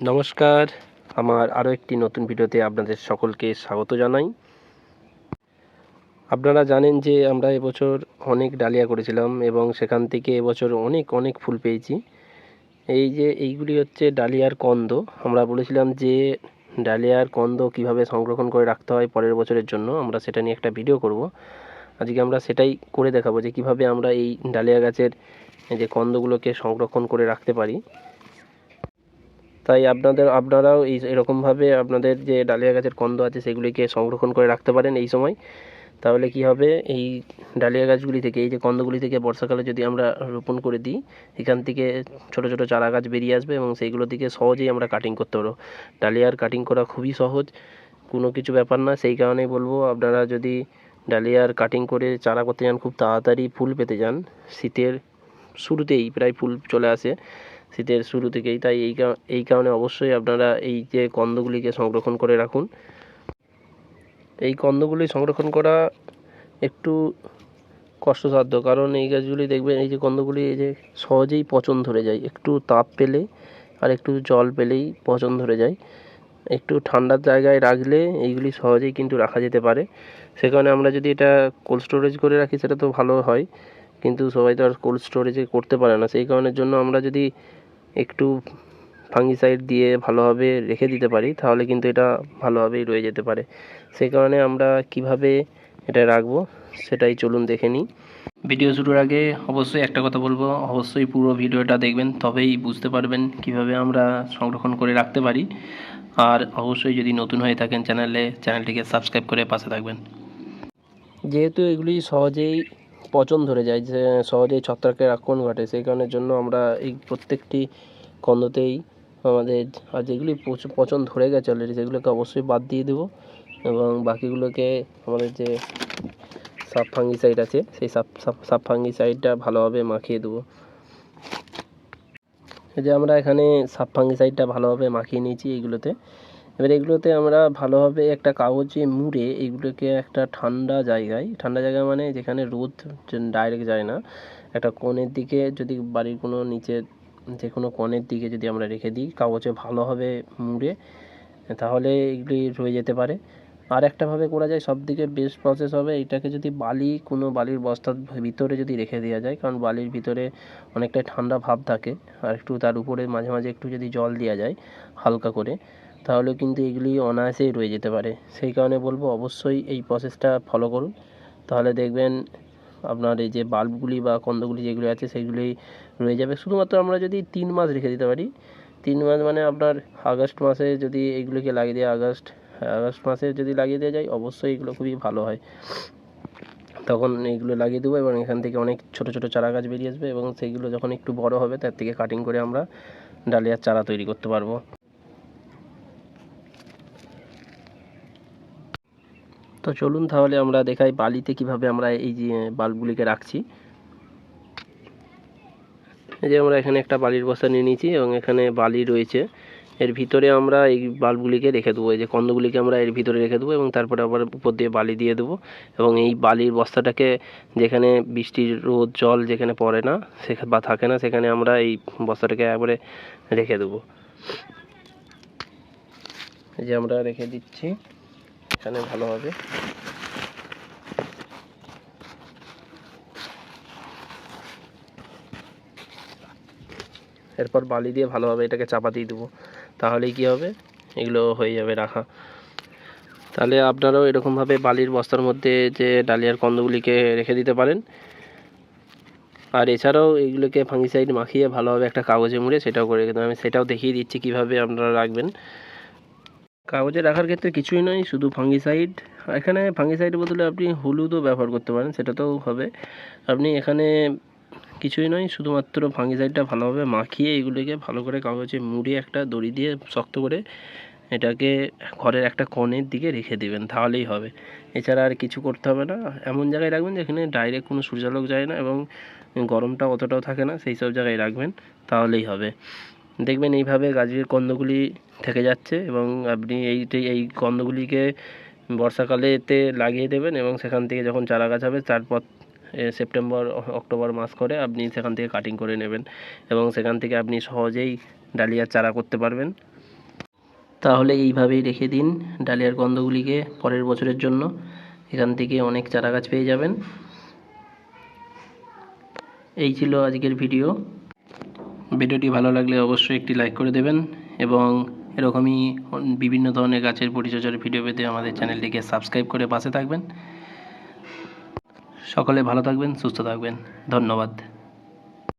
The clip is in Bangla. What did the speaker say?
নমস্কার। আমার আরও একটি নতুন ভিডিওতে আপনাদের সকলকে স্বাগত জানাই। আপনারা জানেন যে আমরা এবছর অনেক ডালিয়া করেছিলাম এবং সেখান থেকে এবছর অনেক অনেক ফুল পেয়েছি। এই যে এইগুলি হচ্ছে ডালিয়ার কন্দ। আমরা বলেছিলাম যে ডালিয়ার কন্দ কীভাবে সংরক্ষণ করে রাখতে হয় পরের বছরের জন্য। আমরা সেটা নিয়ে একটা ভিডিও করব। আজকে আমরা সেটাই করে দেখাবো যে কীভাবে আমরা এই ডালিয়া গাছের যে কন্দগুলোকে সংরক্ষণ করে রাখতে পারি। তাই আপনাদের, আপনারাও এই, এরকমভাবে আপনাদের যে ডালিয়া গাছের কন্দ আছে সেগুলিকে সংরক্ষণ করে রাখতে পারেন এই সময়। তাহলে কি হবে? এই ডালিয়া গাছগুলি থেকে, এই যে কন্দগুলি থেকে বর্ষাকালে যদি আমরা রোপণ করে দিই, এখান থেকে ছোট ছোট চারা গাছ বেরিয়ে আসবে এবং সেইগুলো থেকে সহজেই আমরা কাটিং করতে পারব। ডালিয়ার কাটিং করা খুবই সহজ, কোনো কিছু ব্যাপার না। সেই কারণেই বলব, আপনারা যদি ডালিয়ার কাটিং করে চারা করতে যান, খুব তাড়াতাড়ি ফুল পেতে যান। শীতের শুরুতেই প্রায় ফুল চলে আসে। শীতের শুরু থেকেই। তাই এই এই কারণে অবশ্যই আপনারা এই যে কন্দগুলিকে সংরক্ষণ করে রাখুন। এই কন্দগুলি সংরক্ষণ করা একটু কষ্টসাধ্য, কারণ এই গাছগুলি দেখবেন, এই যে কন্দগুলি এই যে সহজেই পচন ধরে যায়। একটু তাপ পেলে আর একটু জল পেলেই পচন ধরে যায়। একটু ঠান্ডার জায়গায় রাখলে এইগুলি সহজেই কিন্তু রাখা যেতে পারে। সে কারণে আমরা যদি এটা কোল্ড স্টোরেজ করে রাখি, সেটা তো ভালো হয়। কিন্তু সবাই তো আর কোল্ড স্টোরেজে করতে পারে না। সেই কারণের জন্য আমরা যদি একটু ফাঙ্গিসাইড দিয়ে ভালোভাবে রেখে দিতে পারি, তাহলে কিন্তু এটা ভালোভাবেই রয়ে যেতে পারে। সেই কারণে আমরা কীভাবে এটা রাখব সেটাই চলুন দেখে নিই। ভিডিও শুরুর আগে অবশ্যই একটা কথা বলব, অবশ্যই পুরো ভিডিওটা দেখবেন, তবেই বুঝতে পারবেন কীভাবে আমরা সংরক্ষণ করে রাখতে পারি। আর অবশ্যই যদি নতুন হয়ে থাকেন চ্যানেলে, চ্যানেলটিকে সাবস্ক্রাইব করে পাশে থাকবেন। যেহেতু এগুলি সহজেই পচন ধরে যায়, যে সহজেই ছত্রাকের আক্রমণ ঘটে। সেই কারণের জন্য আমরা এই প্রত্যেকটি কন্দতেই আমাদের আর যেগুলি পচ- পচন ধরে গেছে অলরেডি সেগুলোকে অবশ্যই বাদ দিয়ে দেবো এবং বাকিগুলোকে আমাদের যে সাব ফাঙ্গিসাইড আছে, সেই সাব সাব ফাঙ্গিসাইডটা ভালোভাবে মাখিয়ে দেবো। যে আমরা এখানে সাব ফাঙ্গিসাইডটা ভালোভাবে মাখিয়ে নিয়েছি এইগুলোতে। এবার এগুলোতে আমরা ভালোভাবে একটা কাগজে মুড়ে এগুলোকে একটা ঠান্ডা জায়গায়, ঠান্ডা জায়গা মানে যেখানে রোদ ডাইরেক্ট যায় না, একটা কোণের দিকে যদি বাড়ির কোনো নিচে যে কোনো কোণের দিকে যদি আমরা রেখে দিই, কাগজে ভালোভাবে মুড়ে, তাহলে এগুলি রয়ে যেতে পারে। আর একটাভাবে করা যায় সব থেকে বেস্ট প্রসেস হবে। এটাকে যদি বালি, কোনো বালির বস্তার ভিতরে যদি রেখে দেওয়া যায়, কারণ বালির ভিতরে অনেকটাই ঠান্ডা ভাব থাকে, আর একটু তার উপরে মাঝে মাঝে একটু যদি জল দেওয়া যায় হালকা করে তাহলে কিন্তু এগুলি অনায়াসেই রয়ে যেতে পারে। সেই কারণে বলব অবশ্যই এই প্রসেসটা ফলো করুন। তাহলে দেখবেন আপনার এই যে বাল্বগুলি বা কন্দগুলি যেগুলি আছে সেগুলি রয়ে যাবে। শুধুমাত্র আমরা যদি তিন মাস রেখে দিতে পারি। তিন মাস মানে আপনার আগস্ট মাসে যদি এইগুলিকে লাগিয়ে দেয় আগস্ট আগস্ট মাসে যদি লাগিয়ে দেওয়া যায়, অবশ্যই এগুলো খুবই ভালো হয়। তখন এইগুলো লাগিয়ে দেবো এবং এখান থেকে অনেক ছোট ছোট চারা গাছ বেরিয়ে আসবে এবং সেইগুলো যখন একটু বড় হবে, তার থেকে কাটিং করে আমরা ডালিয়ার চারা তৈরি করতে পারব। তো চলুন তাহলে আমরা দেখাই বালিতে কীভাবে আমরা এই যে বাল্বগুলিকে রাখছি। এই যে আমরা এখানে একটা বালির বস্তা নিয়ে নিয়েছি এবং এখানে বালি রয়েছে। এর ভিতরে আমরা এই বাল্বগুলিকে রেখে দেবো। এই যে কন্দগুলিকে আমরা এর ভিতরে রেখে দেবো এবং তারপরে আবার উপর দিয়ে বালি দিয়ে দেবো এবং এই বালির বস্তাটাকে যেখানে বৃষ্টির রোদ, জল যেখানে পড়ে না সেখানে বা থাকে না, সেখানে আমরা এই বস্তাটাকে একবারে রেখে দেবো। এই যে আমরা রেখে দিচ্ছি। এখানে ভালো হবে। এরপর বালি দিয়ে ভালোভাবে এটাকে চাপা দিয়ে দেবো। তাহলেই কী হবে? এগুলো হয়ে যাবে রাখা। তাহলে আপনারাও এরকমভাবে বালির বস্তার মধ্যে যে ডালিয়ার কন্দগুলিকে রেখে দিতে পারেন। আর এছাড়াও এইগুলোকে ফাঙ্গিসাইড মাখিয়ে ভালোভাবে একটা কাগজে মুড়ে সেটাও করে রেখে। আমি সেটাও দেখিয়ে দিচ্ছি কীভাবে আপনারা রাখবেন। কাগজে রাখার ক্ষেত্রে কিছুই নয় শুধু ফাঙ্গিসাইড এখানে ফাঙ্গিসাইডের বদলে আপনি হলুদও ব্যবহার করতে পারেন, সেটাতেও হবে। আপনি এখানে কিছুই নয় শুধুমাত্র ফাঙ্গিসাইডটা ভালোভাবে মাখিয়ে এগুলিকে ভালো করে কাগজে মুড়ে একটা দড়ি দিয়ে শক্ত করে এটাকে ঘরের একটা কোণের দিকে রেখে দিবেন, তাহলেই হবে। এছাড়া আর কিছু করতে হবে না। এমন জায়গায় রাখবেন যেখানে ডাইরেক্ট কোনো সূর্যালোক যায় না এবং গরমটা অতটাও থাকে না, সেই সব জায়গায় রাখবেন, তাহলেই হবে। দেখবেন এইভাবে গাছের কন্দগুলি থেকে যাচ্ছে এবং আপনি এই এই কন্দগুলিকে বর্ষাকালেতে লাগিয়ে দেবেন এবং সেখান থেকে যখন চারা গাছ হবে তারপর সেপ্টেম্বর, অক্টোবর মাস করে আপনি সেখান থেকে কাটিং করে নেবেন এবং সেখান থেকে আপনি সহজেই ডালিয়ার চারা করতে পারবেন। তাহলে এইভাবেই রেখে দিন ডালিয়ার কন্দগুলিকে পরের বছরের জন্য। এখান থেকে অনেক চারা গাছ পেয়ে যাবেন। এই ছিল আজকের ভিডিও ভিডিওটি ভালো লাগলে অবশ্যই একটি লাইক করে দেবেন এবং এরকমই বিভিন্ন ধরনের গাছের পরিচর্যার ভিডিও পেতে আমাদের চ্যানেলটিকে সাবস্ক্রাইব করে পাশে থাকবেন। সকলে ভালো থাকবেন, সুস্থ থাকবেন। ধন্যবাদ।